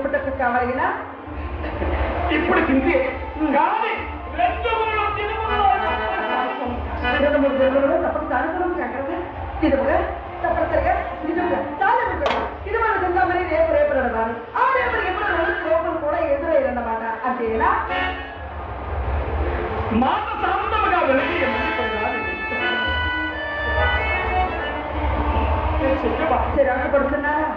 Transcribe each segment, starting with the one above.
చెప్పుటకు కావలిగిన ఇప్పుడు కింది కానీ రెండు గురులు తిరుగులో రెండు మూడు జన్మలలో తప్పక సానుకూలం కాకరగా నిజముగా తప్పనిసరిగా నిజంగా చాలా నిజంగా ఇది మన తిందామని రేపు రేపు అన్నమాట ఆ రేపు ఎప్పుడు రెండు లోపల కూడా ఎదురయ్యారన్నమాట అంతేనా మాట శాంతముగా వెలిగి చెప్పబా చిరాకు పడుతున్నారా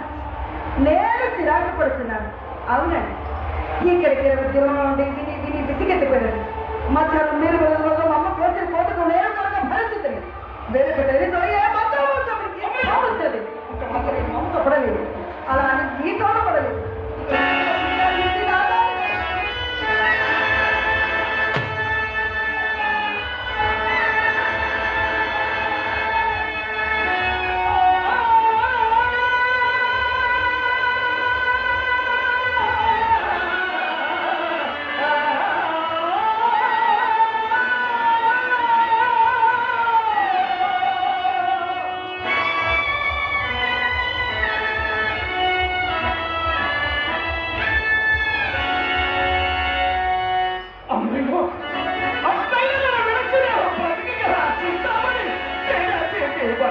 నేను చిరాకు పడుతున్నాను. అవునండి. ఇక్కడికి ఉద్యోగం ఉండి విని విని విసిగెత్తిపోయారు మా చాలా మీరు రోజు మా అమ్మ కోసిన కోతకు నేను కనుక భరిస్తుంది వెలుగుతుంది ఏ మాత్రం అవుతుంది మమత పడలేదు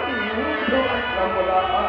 Thank you.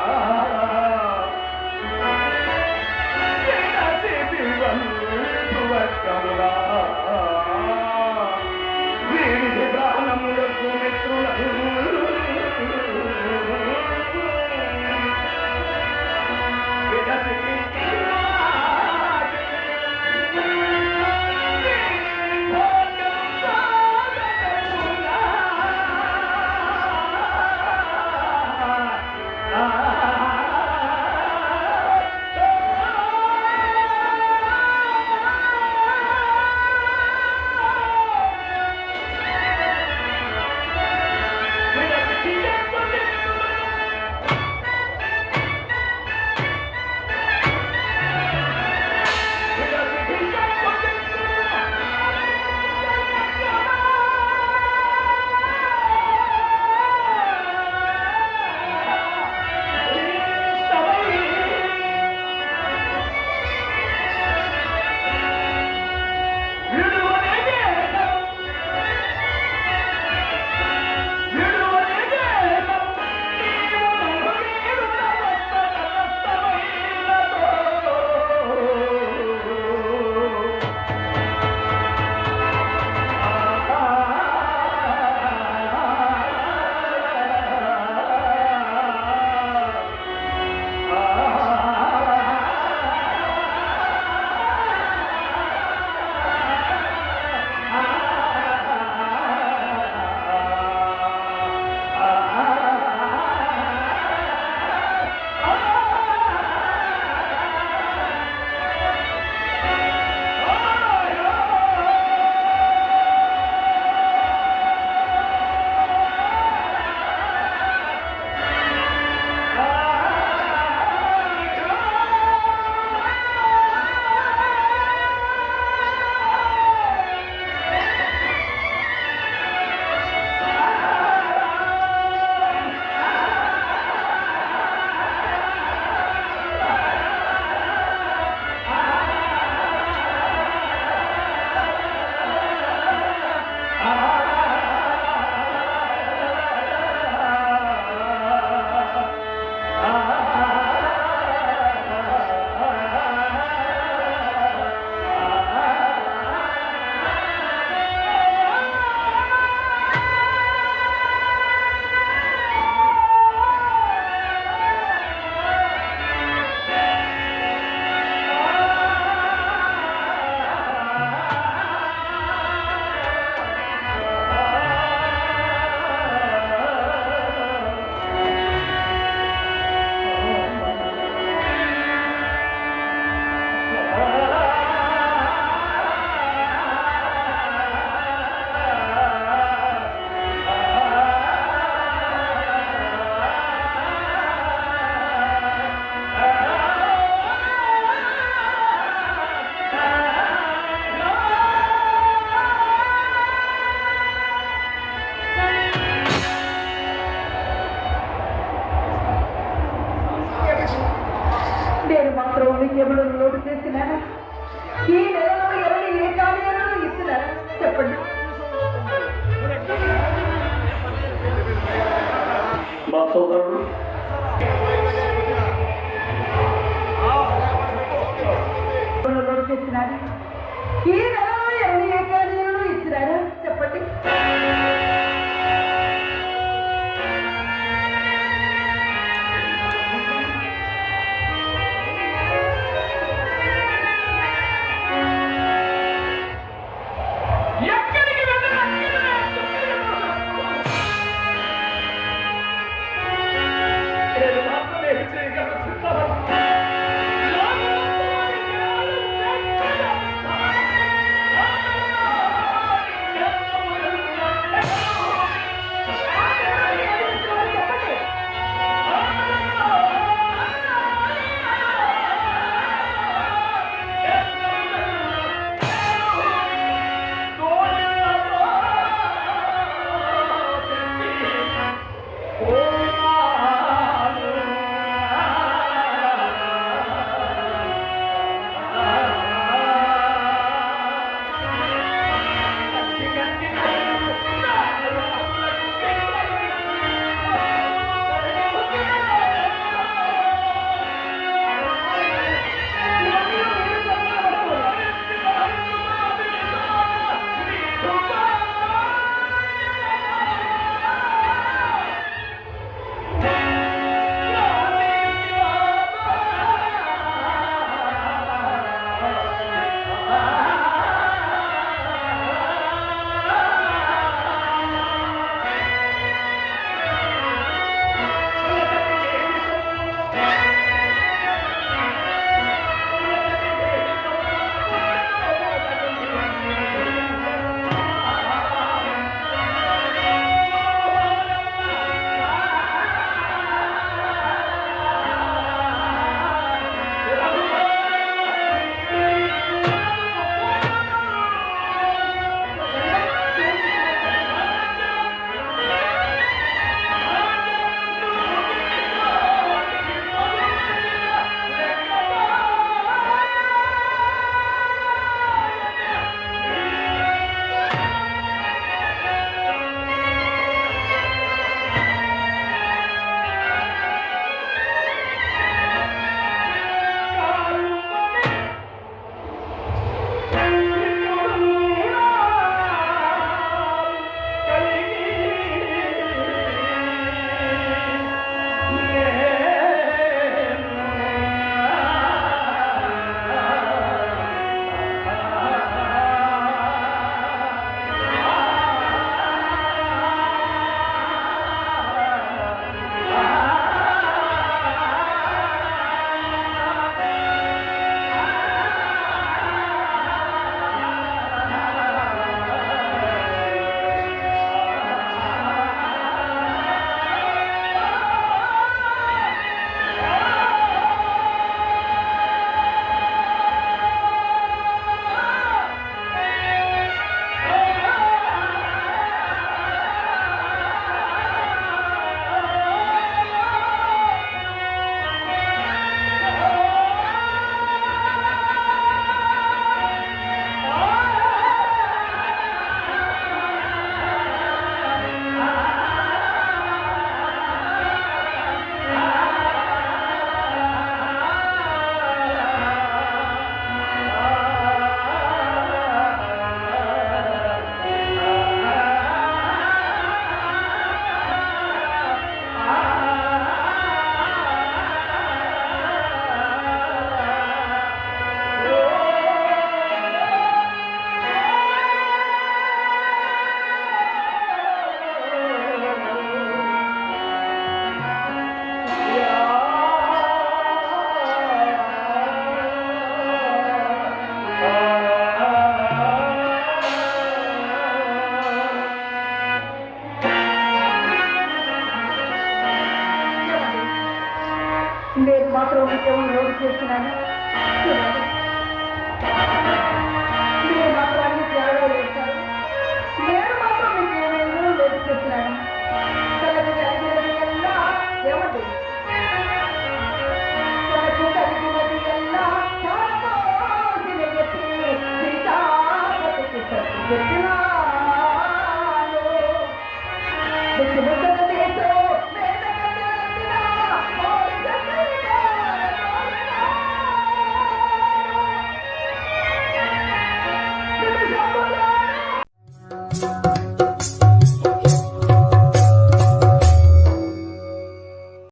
ఉద్యోగాలు లోటు చేస్తున్నారా? ఈ నెలలో ఎవరు ఏ కార్యాలను ఇస్తున్నారా? చెప్పండి. మా సోదరుడు. ఈ నెలలో ఎవరు ఏ కార్యాలను ఇచ్చినారా చెప్పండి.